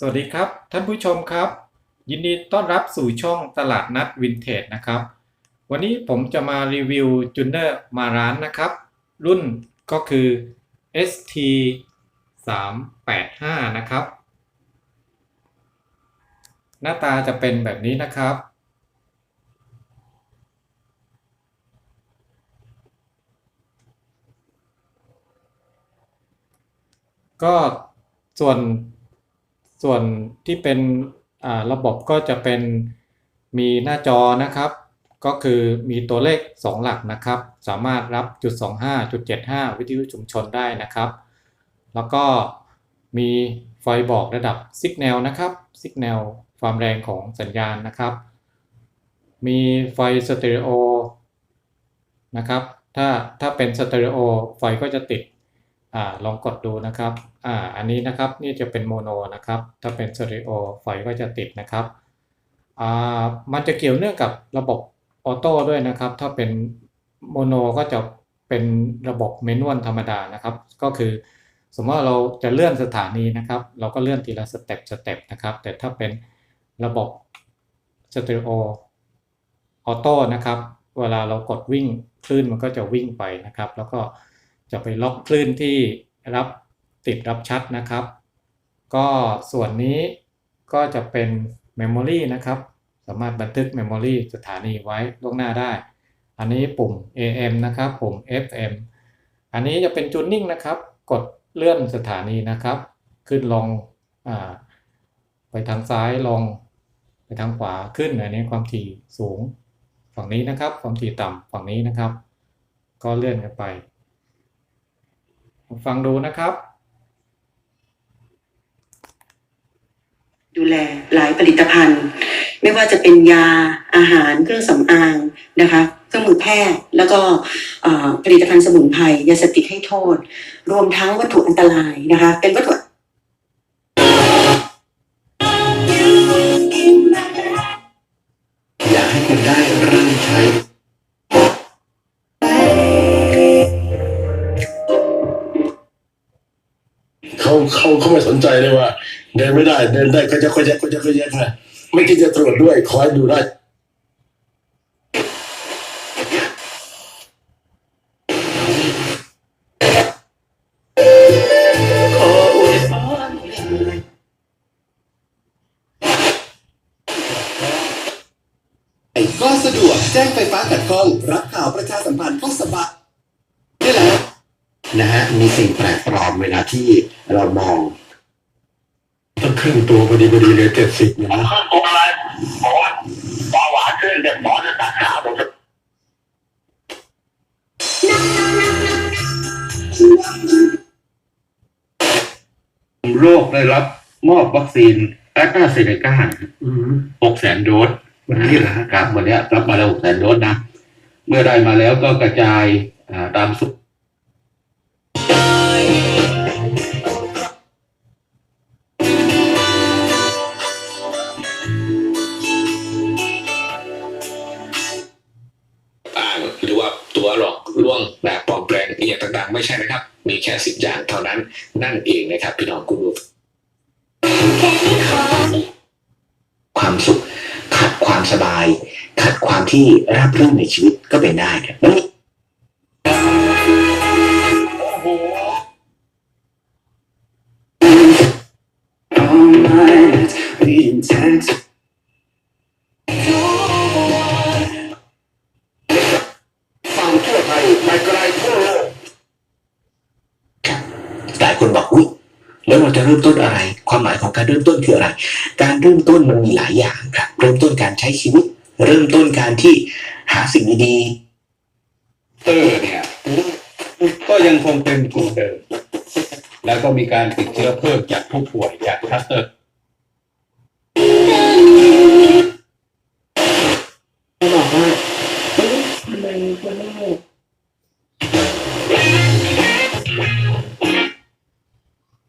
สวัสดีครับ ท่านผู้ชมครับ ยินดีต้อนรับสู่ช่องตลาดนัดวินเทจนะครับ วันนี้ผมจะมารีวิวจูเนอร์มาร้านนะครับ รุ่นก็คือ ST 385นะครับ หน้าตาจะเป็นแบบนี้นะครับ ก็ส่วน ส่วนที่เป็นระบบก็จะเป็นมีหน้าจอนะครับ ก็คือมีตัวเลข 2 หลักนะครับ สามารถรับจุด25จุด75 วิทยุชุมชนได้นะครับ แล้วก็มีไฟบอกระดับสัญญาณนะครับสัญญาณความแรงของสัญญาณนะครับ มีไฟสเตอริโอนะครับ ถ้าถ้าเป็นสเตอริโอไฟก็จะติด อ่าลองกดดูนะครับอ่าอันนี้นะครับนี่จะเป็นโมโนนะครับ ถ้าเป็นสเตอริโอไฟก็จะติดนะครับอ่ามันจะเกี่ยวเนื่องกับระบบออโต้ด้วยนะครับ ถ้าเป็นโมโนก็จะเป็นระบบเมนวลธรรมดานะครับ ก็คือ สมมติว่าเราจะเลื่อนสถานีนะครับ เราก็เลื่อนทีละสเต็ปสเต็ปนะครับ แต่ถ้าเป็นระบบสเตอริโอออโต้นะครับ เวลาเรากดวิ่งคลื่นมันก็จะวิ่งไปนะครับ แล้วก็ จะไปล็อกคลื่นที่รับติดรับชัดนะครับ ก็ส่วนนี้ก็จะเป็น Memory นะครับ สามารถบันทึก Memory สถานีไว้ล่วงหน้าได้ อันนี้ปุ่ม AM นะครับ ปุ่ม FM อันนี้จะเป็นจูนนิ่งนะครับ กดเลื่อนสถานีนะครับ ขึ้นลงไปทางซ้ายลง ไปทางขวาขึ้นอันนี้ความถี่สูง ฝั่งนี้นะครับ ความถี่ต่ำฝั่งนี้นะครับ ก็เลื่อนกันไป ฟังดูนะครับ ดูแลหลายผลิตภัณฑ์ ไม่ว่าจะเป็นยาอาหารเครื่องสำอางนะคะเครื่องมือแพทย์แล้วก็ผลิตภัณฑ์สมุนไพรยาเสพติดให้โทษ รวมทั้งวัตถุอันตรายนะคะ เป็นวัตถุ เขาเขาไม่สนใจเลยว่า เดินไม่ได้ เดินได้ก็จะก็จะก็จะก็จะค่ะไม่คิดจะตรวจด้วยคอยดูได้ขออวยพรก็สะดวกแจ้งไฟฟ้ากัดข้อง รับข่าวประชาสัมพันธ์ก็สบาย นะฮะมีสิ่งแปลกปลอมเวลาที่เรามองต้องครึ่งตัวพอดีพอดีเลยเจ็ดสิบเนี่ยนะขึ้นตัวอะไรบอกว่าเบาหวานขึ้นเดี๋ยวหมอจะตัดขาผมจะโรคได้รับมอบวัคซีนแอสตราเซเนกาอืมหกแสนโดสวันนี้เหรอฮะครับวันเนี้ยรับมาแล้วหกแสนโดสนะ เมื่อได้มาแล้วก็กระจายอ่าตามสุข มีแค่สิบอย่างเท่านั้นนั่นเองนะครับ พี่น้องคุณูความสุขขัดความสบาย ขัดความที่ราบรื่นในชีวิตก็เป็นได้ครับแล้วนี่ จะเริ่มต้นอะไร ความหมายของการเริ่มต้นคืออะไร การเริ่มต้นมันมีหลายอย่างครับ เริ่มต้นการใช้ชีวิต เริ่มต้นการที่หาสิ่งดีๆเตอร์เนี่ยก็ยังคงเป็นกลุ่มเดิม แล้วก็มีการติดเชื้อเพิ่มจากผู้ป่วยจากคลัสเตอร์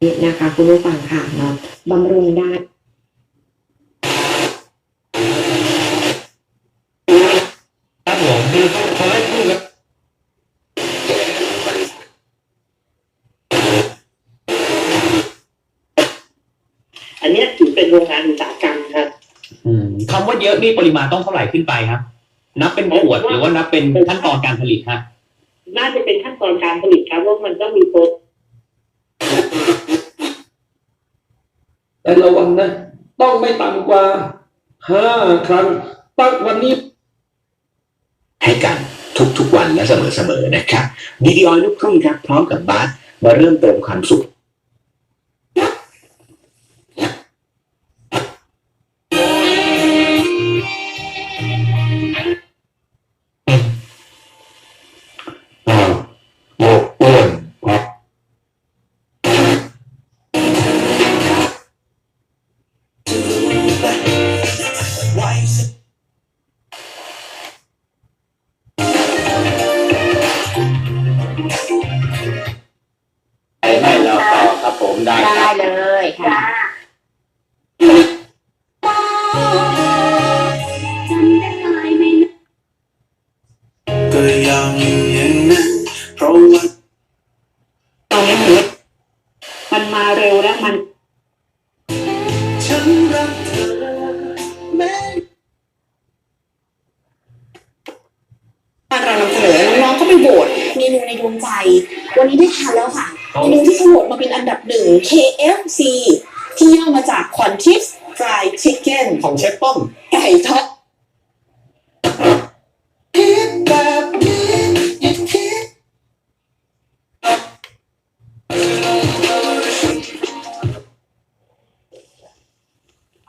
นี่นะคะ คุณผู้ฟังค่ะเนาะบำรุงได้ครับผมคือเขาให้พูดกับอันอันเนี้ยถือเป็นโรงงานอุตสาหกรรมครับอืมคำว่าเยอะนี่ปริมาณต้องเท่าไหร่ขึ้นไปครับ นับเป็นขวดหรือว่านับเป็นขั้นตอนการผลิตฮะน่าจะเป็นขั้นตอนการผลิตครับว่ามันต้องมีโปร แต่ระวังนะ ต้องไม่ต่ำกว่าห้าครั้ง ตั้งวันนี้ให้กันทุกๆวันและเสมอๆนะครับดีดีออยลูกทุ่งครับ พร้อมกับบาสมาเริ่มเติมความสุข ก็ยังอยู่างนั้นเพราะว่าตอนนี้มันมันมาเร็วและมัน ฉันรักเธอแม้เรานำเสนอน้องๆก็ไปโหวตเมนูในดวงใจ วันนี้ได้ทานแล้วค่ะเมนูที่เขาโหวตมาเป็นอันดับหนึ่ง KFC ที่ย่อมาจาก Quantis Fried Chicken ของเชฟป้อม ไก่ทอดคิดแบบนี้อย่าคิด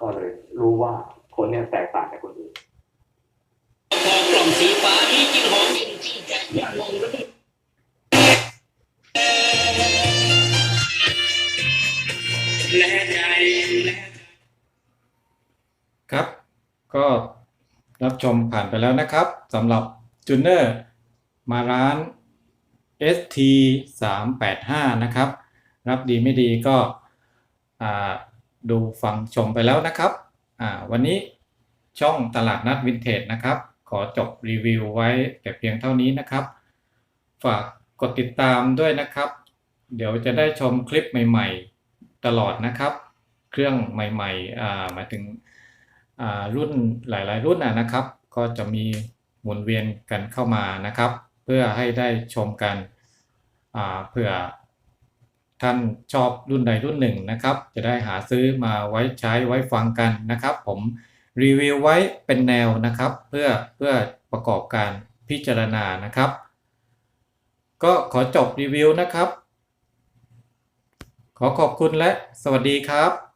ก็เลยรู้ว่าคนเนี้ยแตกต่างจากคนอื่น พอกล่องสีฟ้านี่กินหอมกินจี้แจ๊ะ ครับ ก็รับชมผ่านไปแล้วนะครับสำหรับจูเนอร์มาร้าน ST 3 8 5 นะครับ รับดีไม่ดีก็ดูฟังชมไปแล้วนะครับ วันนี้ช่องตลาดนัดวินเทจนะครับ ขอจบรีวิวไว้แต่เพียงเท่านี้นะครับ ฝากกดติดตามด้วยนะครับ เดี๋ยวจะได้ชมคลิปใหม่ๆตลอดนะครับ เครื่องใหม่ๆหมายถึง รุ่นหลายๆ รุ่นนะครับ ก็จะมีหมุนเวียนกันเข้ามานะครับ เพื่อให้ได้ชมกันเผื่อท่านชอบรุ่นใดรุ่นหนึ่งนะครับ จะได้หาซื้อมาไว้ใช้ไว้ฟังกันนะครับ ผมรีวิวไว้เป็นแนวนะครับ เพื่อเพื่อประกอบการพิจารณานะครับ ก็ขอจบรีวิวนะครับ ขอขอบคุณและสวัสดีครับ